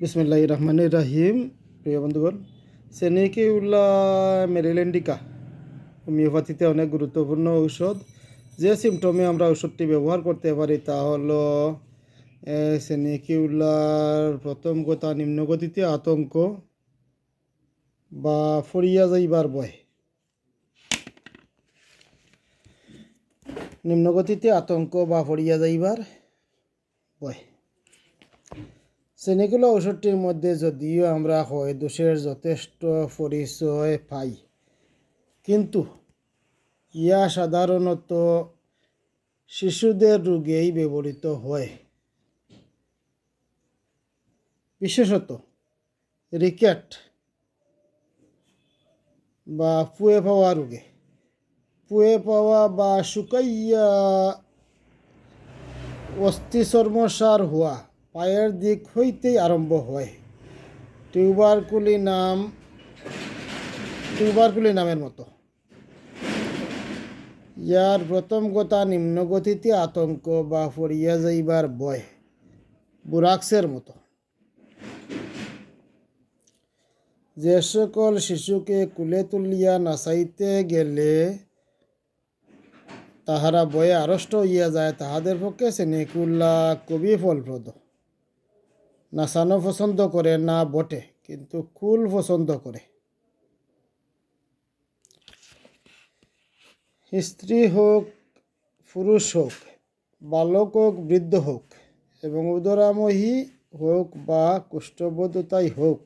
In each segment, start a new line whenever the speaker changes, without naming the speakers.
বিসমিল্লাহ রহমান রাহিম প্রিয় বন্ধুগণ সেনিকি উল্লাহ মেরিল্যান্ডিকা হোমিওপ্যাথিতে অনেক গুরুত্বপূর্ণ ঔষধ। যে সিমটমে আমরা ওষুধটি ব্যবহার করতে পারি তা হলো সেনিকিউলার প্রথম কথা নিম্নগতিতে আতঙ্ক বা ফরিয়া যাইবার বয় নিম্নগতিতে আতঙ্ক বা ফরিয়া যাইবার বয় সেনেগুলো ঔষধটির মধ্যে যদিও আমরা হয় দোষের যথেষ্ট পরিচয় পাই। কিন্তু ইয়া সাধারণত শিশুদের রোগেই ব্যবহৃত হয়। বিশেষত রিকেট বা পুয়ে পাওয়া রোগে পুয়ে পাওয়া বা শুকাইয়া অস্থিচর্মসার হওয়া পায়ের দিক হইতেই আরম্ভ হয়। টিউবারকুলি নাম, টিউবারকুলি নামের মতো। ইয়ার প্রথম কথা নিম্নগতিতে আতঙ্ক বা ফরিয়া যাইবার বয় বুরাক্সের মতো। যে সকল শিশুকে কুলে তুলিয়া নাচাইতে গেলে তাহারা বয়ে আড়ষ্ট হইয়া যায়, তাহাদের পক্ষে সেনিকুল্লা কবি ফলপ্রদ। নাচানো পছন্দ করে না বটে, কিন্তু কুল পছন্দ করে। স্ত্রী হোক, পুরুষ হোক, বালক হোক, বৃদ্ধ হোক, এবং উদরামহী হোক বা কুষ্ঠবোধতাই হোক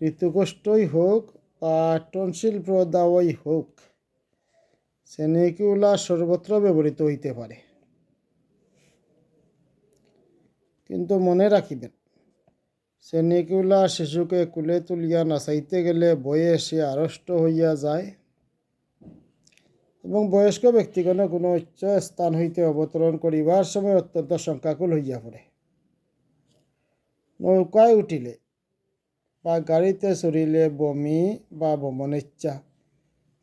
ঋতুকষ্টই হোক বা টনসিল প্রদাওয়াই হোক সেনিকিউলা সর্বত্র ব্যবহৃত হইতে পারে। কিন্তু মনে রাখিবেন, সেনিকুলা শিশুকে কুলে তুলিয়া নাচাইতে গেলে বয়ে সে আড়ষ্ট হইয়া যায় এবং বয়স্ক ব্যক্তিগণে কোনো উচ্চ স্থান হইতে অবতরণ করিবার সময় অত্যন্ত শঙ্কাকুল হইয়া পড়ে। নৌকায় উঠিলে বা গাড়িতে চড়িলে বমি বা বমনিচ্ছা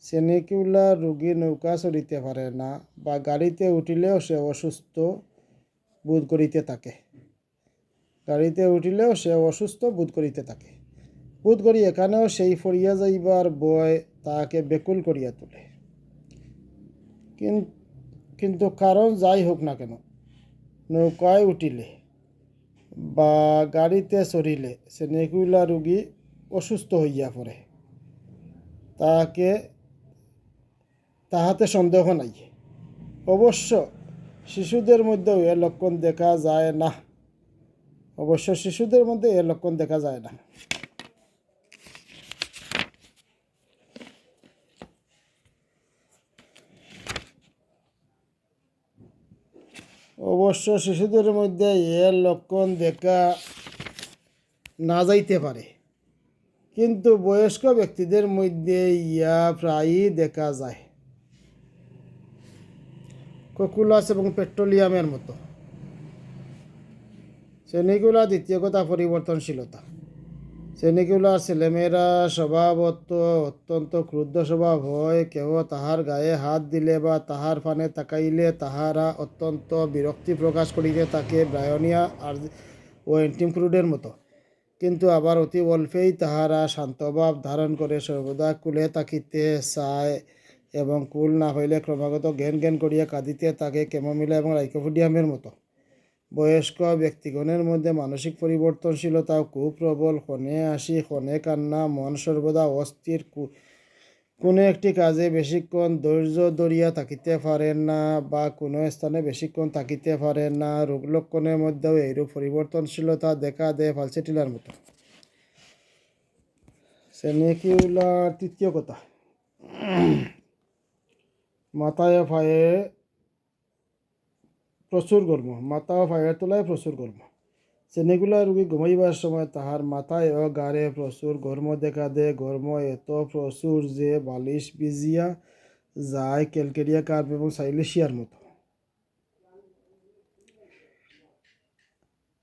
সেনিকিউলা রোগী নৌকা চড়িতে পারে না বা গাড়িতে উঠিলেও সে অসুস্থ বোধ করিতে থাকে। গাড়িতে উঠিলেও সে অসুস্থ বোধ করিতে থাকে। বোধ করি এখানেও সেই ফরিয়া যাইবার বয় তাহাকে বেকুল করিয়া তোলে। কিন- কিন্তু কারণ যাই হোক না কেন, নৌকায় উঠিলে বা গাড়িতে চড়িলে সে নেকুলা রোগী অসুস্থ হইয়া পড়ে। তাহাকে তাহাতে সন্দেহ নাই। অবশ্য শিশুদের মধ্যেও এ লক্ষণ দেখা যায় না। অবশ্য শিশুদের মধ্যে এ লক্ষণ দেখা যায় না। অবশ্য শিশুদের মধ্যে এর লক্ষণ দেখা না যাইতে পারে। কিন্তু বয়স্ক ব্যক্তিদের মধ্যে ইয়া প্রায়ই দেখা যায়। কোকুলাস এবং পেট্রোলিয়ামের মতো। শ্রেণীগুলা দ্বিতীয় কথা পরিবর্তনশীলতা। শ্রেণীগুলার ছেলেমেয়েরা স্বভাবত অত্যন্ত ক্রুদ্ধ স্বভাব হয়, কেহ তাহার গায়ে হাত দিলে বা তাহার ফানে তাকাইলে তাহারা অত্যন্ত বিরক্তি প্রকাশ করিতে থাকে, ব্রায়নিয়া আর ও অ্যান্টিমক্রুডের মতো। কিন্তু আবার অতি অল্পেই তাহারা শান্তভাব ধারণ করে সর্বদা কুলে তাকিতে চায় এবং কুল না হইলে ক্রমাগত জ্ঞান জ্ঞান করিয়া কাঁদিতে থাকে কেমোমিলা এবং রাইকোফোডিয়ামের মতো। বয়স্ক ব্যক্তিগণের মধ্যে মানসিক পরিবর্তনশীলতা কুপ্রবল ক্ষণে আসি ক্ষণে কান্না, মন সর্বদা অস্থির। কোনো একটি কাজে বেশিক্ষণ ধৈর্য ধরিয়া থাকিতে পারেন না বা কোনো স্থানে বেশিক্ষণ থাকিতে পারেন না। রোগ লক্ষণের মধ্যেও এইরূপ পরিবর্তনশীলতা দেখা দেয় ফালসেটিলার মতো। সেনেকিউলার তৃতীয় কথা। মাথায় ফায়ে প্রচুর গর্ম মাথা ও পায়ের তলায় প্রচুর গর্ম সেনেগুলা রুগী ঘুমাইবার সময় তাহার মাথায় ও গাড়ে প্রচুর গর্ম দেখা দেয় গর্ম এত প্রচুর যে বালিশ বিজিয়া যায় ক্যালকেরিয়া কার্প এবং সাইলেশিয়ার মতো।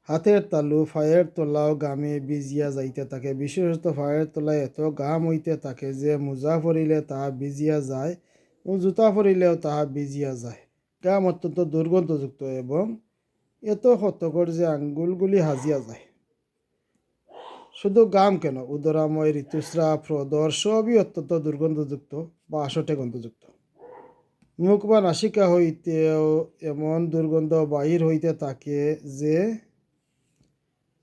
হাতের তালু ফায়ের তলাও গামে বিজিয়া যাইতে থাকে। বিশেষত ফায়ের তলায় এত গাম হইতে থাকে যে মোজা পরিলে তাহা বিজিয়া যায় ও জুতা পরিলেও তাহা বিজিয়া যায়। গাম অত্যন্ত দুর্গন্ধযুক্ত এবং এত ক্ষতকর যে আঙ্গুলগুলি হাজিয়া যায়। শুধু গাম কেন উদরাময় ঋতুস্রাব প্রদর সবই অত্যন্ত দুর্গন্ধযুক্ত বা আসটে গন্ধযুক্ত। মুখ বা নাসিকা হইতেও এমন দুর্গন্ধ বাহির হইতে থাকে যে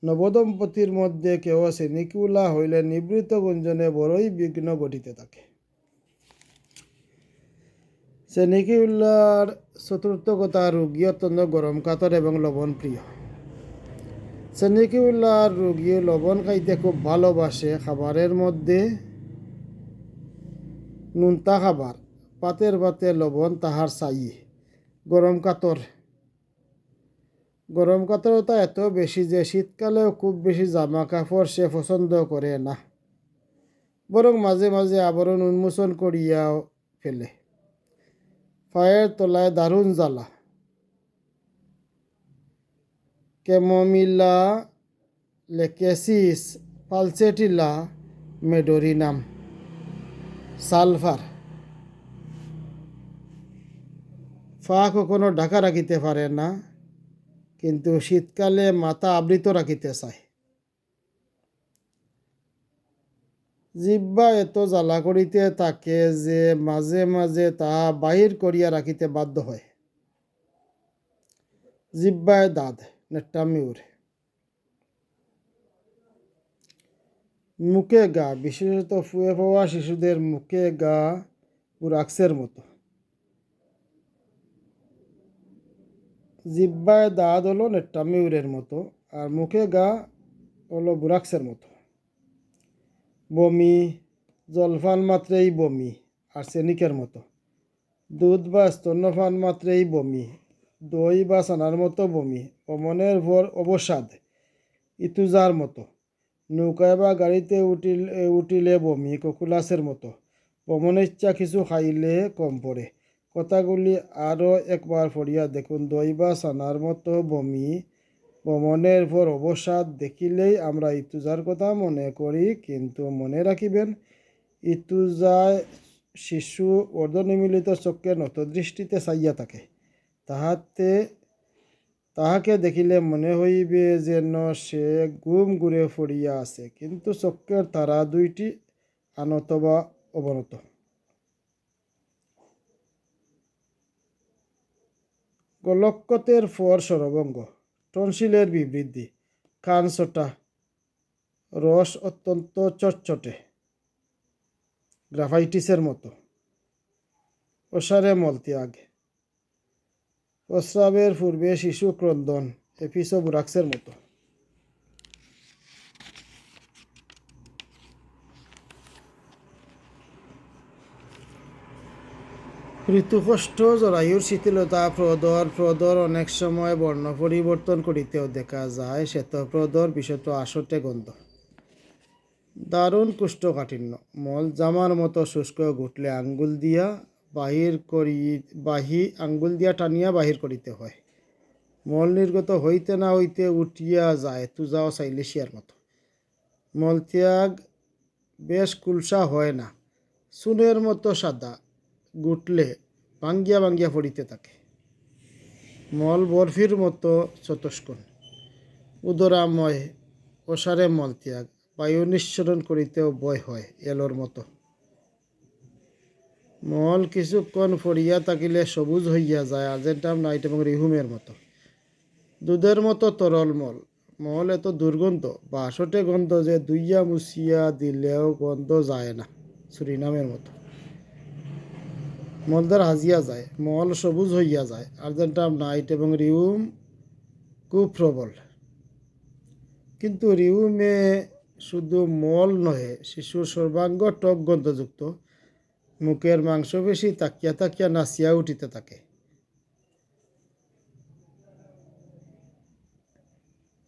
নবদম্পতির মধ্যে কেউ সেনিকুলা হইলে নিবৃত গুঞ্জনে বড়ই বিঘ্ন ঘটিতে থাকে। সেনিকিউল্লার চতুর্থ কথা রোগী অত্যন্ত গরম কাতর এবং লবণ প্রিয় সেনিকিউল্লার রোগী লবণ খাইতে খুব ভালোবাসে। খাবারের মধ্যে নুনতা খাবার, পাতের পাতে লবণ তাহার চাই গরম কাতর গরম কাতরতা এত বেশি যে শীতকালেও খুব বেশি জামা কাপড় সে পছন্দ করে না। বরং মাঝে মাঝে আবরণ উন্মোচন করিয়াও ফেলে। পায়ের তলায় দারুণ জ্বালা। Chamomilla lachesis, pulsatilla, medorrhinum, sulphur. ফা কখনো ঢাকা রাখিতে পারে না, কিন্তু শীতকালে মাথা আবৃত রাখিতে চায়। জিব্বা এত জ্বালা করিতে থাকে যে মাঝে মাঝে তাহা বাহির করিয়া রাখিতে বাধ্য হয়। জিব্বায় দাঁত নেটামি উড়ে মুখে গা, বিশেষত ফুয়ে পাওয়া শিশুদের মুখে গা পুরাক্সের মতো। জিব্বায় দাঁত হলো নেটামিউরের মতো, আর মুখে গা হলো বুরাক্সের মতো। বমি জলপান মাত্রেই বমি আর্সেনিকের মতো। দুধ বা স্তন্যপান মাত্রেই বমি, দই বা ছানার মতো বমি, অমনের ভর অবসাদ, ইতুজার মতো। নৌকায় বা গাড়িতে উঠিলে উঠিলে বমি, ককুলাসের মতো। ইচ্ছা কিছু খাইলে কম পড়ে। কথাগুলি আরও একবার পড়িয়া দেখুন। দই বা ছানার মতো বমি ভ্রমণের পর অবসাদ দেখিলেই আমরা ইতুজার কথা মনে করি, কিন্তু মনে রাখিবেন ইতুজায় শিশু অর্ধনিমিলিত চক্ষে নতদৃষ্টিতে চাইয়া থাকে। তাহাতে, তাহাকে দেখিলে মনে হইবে যেন সে গুম ঘুরে পড়িয়া আছে, কিন্তু চক্ষের তারা দুইটি আনত বা অবনত। গোলক্ষতের ফর সরবঙ্গ। টনসিলের বিবৃদ্ধি কান ছোটা রস অত্যন্ত চটচটে। গ্রাফাইটিসের মতো। প্রসারে মলত্যাগ। প্রস্রাবের পূর্বে শিশু ক্রন্দন এপিসো বুরাক্সের মতো। ঋতুকষ্ট জরায়ুর শিথিলতা প্রদর প্রদর অনেক সময় বর্ণ পরিবর্তন করিতেও দেখা যায়। শ্বেতপ্রদর বিশেষত আসটে গন্ধ। দারুণ কুষ্ঠকাঠিন্য। মল জামার মতো শুষ্ক গুটলে আঙ্গুল দিয়া বাহির করি বাহি আঙ্গুল দিয়া টানিয়া বাহির করিতে হয়। মল নির্গত হইতে না হইতে উঠিয়া যায় তুজাও সাইলেশিয়ার মতো। মলত্যাগ বেশ কুলসা হয় না। চুনের মতো সাদা। গুটলে ভাঙ্গিয়া ভাঙ্গিয়া পড়িতে থাকে। মল বরফির মতো চতস্কন উদরাময় অসারে মল ত্যাগ। বায়ু নিঃসরণ করিতেও বয় হয় এলোর মতো। মল কিছুক্ষণ ফরিয়া থাকিলে সবুজ হইয়া যায় আর্জেন্টাম নাইট এবং রিহুমের মতো। দুধের মতো তরল মল। মল এত দুর্গন্ধ, বাসটে গন্ধ যে দুইয়া মুছিয়া দিলেও গন্ধ যায় না, সুরিনামের মতো। মলদার হাজিয়া যায় মল সবুজ হইয়া যায়। আর্জেন্টাম নাইট এবং রিউম খুব প্রবল। কিন্তু রিউমে শুধু মল নহে, শিশুর সর্বাঙ্গ টক গন্ধযুক্ত। মুখের মাংসপেশি তাকিয়া তাকিয়া নাচিয়া উঠিতে থাকে।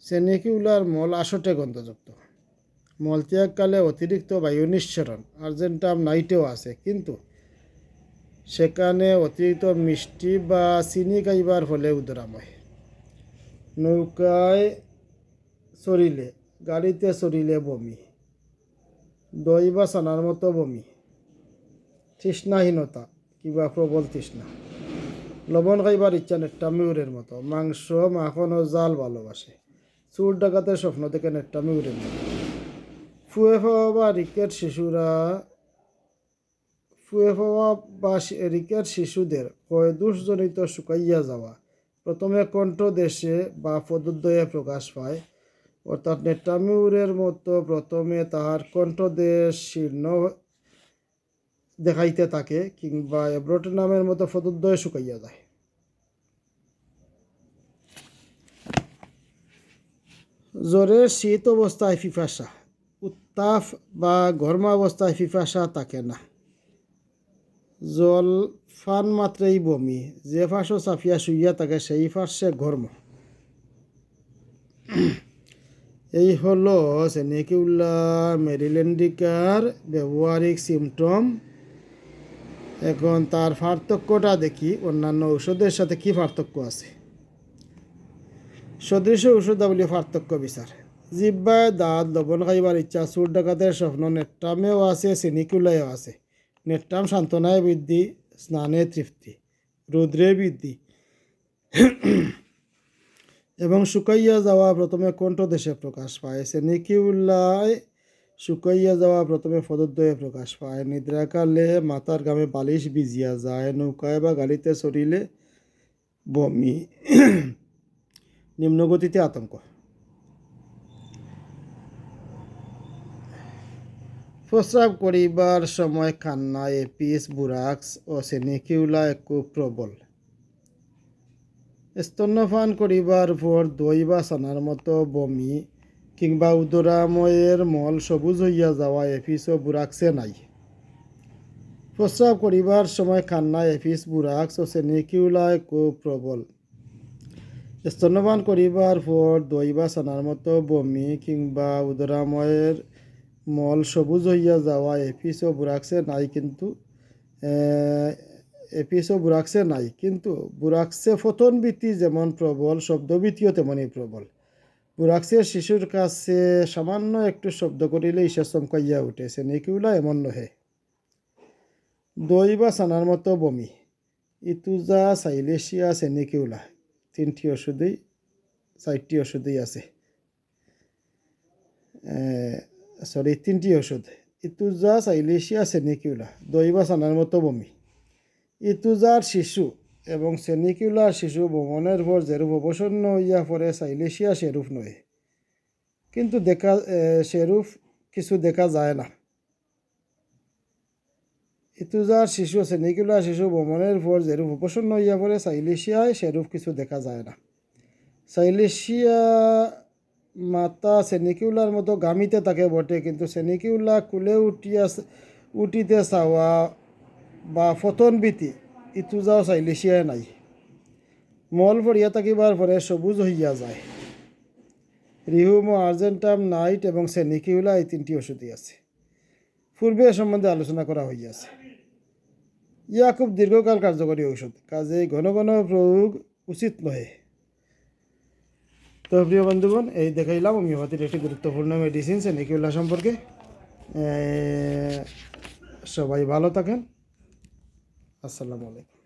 সেনিকিউলার মল আসটে গন্ধযুক্ত। মলত্যাগকালে অতিরিক্ত বায়ু নিঃসরণ। আর্জেন্টাম নাইটেও আছে, কিন্তু সেখানে অতিরিক্ত মিষ্টি বা চিনি খাইবার ফলে উদরাময়। নৌকায় চড়িলে, গাড়িতে চড়িলে বমি। দই বা ছানার মতো বমি। তৃষ্ণাহীনতা, কিংবা প্রবল তৃষ্ণা। লবণ খাইবার ইচ্ছা নেট্টামিউরের মতো। মাংস, মাখন ও জাল ভালোবাসে। চুর ডাকাতের স্বপ্ন থেকে নেট্টামিউরের মতো। ফুয়ে পাওয়া বা রিকেট শিশুরা ফুয়ে বা রিকের শিশুদের কয়দোষজনিত শুকাইয়া যাওয়া। প্রথমে কণ্ঠ দেশে বা পদোদ্বয়ে প্রকাশ পায়। অর্থাৎ নেটামিউরের মতো প্রথমে তাহার কণ্ঠদেশ শীর্ণ দেখাইতে থাকে কিংবা এব্রোটেনামের মতো পদোদ্বয় শুকাইয়া যায়। জ্বরের শীত অবস্থায় ফিফাসা উত্তাপ বা গরমাবস্থায় ফিফাসা থাকে না। জল ফান মাত্রেই বমি। যে ফাঁসও চাফিয়া শুইয়া থাকে, সেই ফাঁসে ঘর্ম। এই হলো সেনিকিউলা মেরিল্যান্ডিকার ব্যবহারিক সিমটম এখন তার পার্থক্যটা দেখি, অন্যান্য ঔষধের সাথে কি পার্থক্য আছে? সদৃশ ঔষধাবলী পার্থক্য বিচার। জিব্বায় দাঁত লবণ খাইবার ইচ্ছা চুর ডাকাতের স্বপ্ন নেট্টামেও আছে সিনিকুলায়ও আছে। নেট্টাম সান্ত্বনায় বৃদ্ধি স্নানে তৃপ্তি রৌদ্রে বৃদ্ধি এবং শুকাইয়া যাওয়া প্রথমে কণ্ঠ দেশে প্রকাশ পায় সেনিকিউল্লায় শুকাইয়া যাওয়া প্রথমে পদদ্বয়ে প্রকাশ পায় নিদ্রাকালে মাথার গামে বালিশ ভিজিয়া যায় নৌকায় বা গাড়িতে চড়িলে বমি নিম্নগতিতে আতঙ্ক প্রস্রাব করিবার সময় কান্না এপিস, বুরাক্স ও সেনিকিউলা খুব প্রবল। স্তন্যপান করিবার পর দই বা ছানার মতো বমি কিংবা উদরাময়ের মল সবুজ হইয়া যাওয়া এপিস ও বুরাক্সে নাই। প্রস্রাব করিবার সময় কান্না এপিস, বুরাক্স ও সেনিকিউলায় খুব প্রবল। স্তন্যপান করিবার পর দই বা ছানার মতো বমি কিংবা উদরাময়ের মল সবুজ হইয়া যাওয়া, এপিস ও বুরাক্সে নাই কিন্তু এপিস ও বুরাক্সে নাই কিন্তু, বুরাক্সে ফোটনবৃত্তি যেমন প্রবল শব্দবৃত্তিও তেমনই প্রবল। বুরাক্সের শিশুর কাছে সামান্য একটু শব্দ করিলেই সে চমকাইয়া উঠে সেনিকিউলা এমন নহে। দই বা ছানার মতো বমি, ইতুজা সাইলেশিয়া সেনিকিউলা তিনটি ওষুধেই, চারটি ওষুধেই আছে। সরি তিনটি ওষুধ ইতুজা সাইলেশিয়া সেনিকিউলা দই বা ছানার মতো বমি। ইতুজার শিশু এবং সেনিকিউলার শিশু ভ্রমণের পর যেরূপ অবসন্ন হইয়া পড়ে সাইলেশিয়া সেরূপ নয় কিন্তু দেখা সেরূপ কিছু দেখা যায় না। ইতুজার শিশু সেনিকুলার শিশু ভ্রমণের পর যেরূপ উপসন্ন হইয়া পড়ে সাইলেশিয়ায় সেরূপ কিছু দেখা যায় না। সাইলেশিয়া মাতা সেনিকিউলার মতো গামিতে থাকে বটে, কিন্তু সেনিকিউলা কুলে উঠিয়া উঠিতে চাওয়া বা ফতন ফতনবীতি ইতুজাও সাইলেশিয়ায় নাই। মল পড়িয়া থাকিবার পরে সবুজ হইয়া যায়। রিহুমো আর্জেন্টাম নাইট এবং সেনিকিউলা এই তিনটি ওষুধই আছে। পূর্বে সম্বন্ধে আলোচনা করা হইয়াছে ইয়া খুব দীর্ঘকাল কার্যকরী ঔষধ কাজে ঘন ঘন প্রয়োগ উচিত নহে তো প্রিয় বন্ধুগণ, এই দেখাইলাম হোমিওপ্যাথির একটি গুরুত্বপূর্ণ মেডিসিন সেনিকিউলা সম্পর্কে। সবাই ভালো থাকেন। আসসালামু আলাইকুম।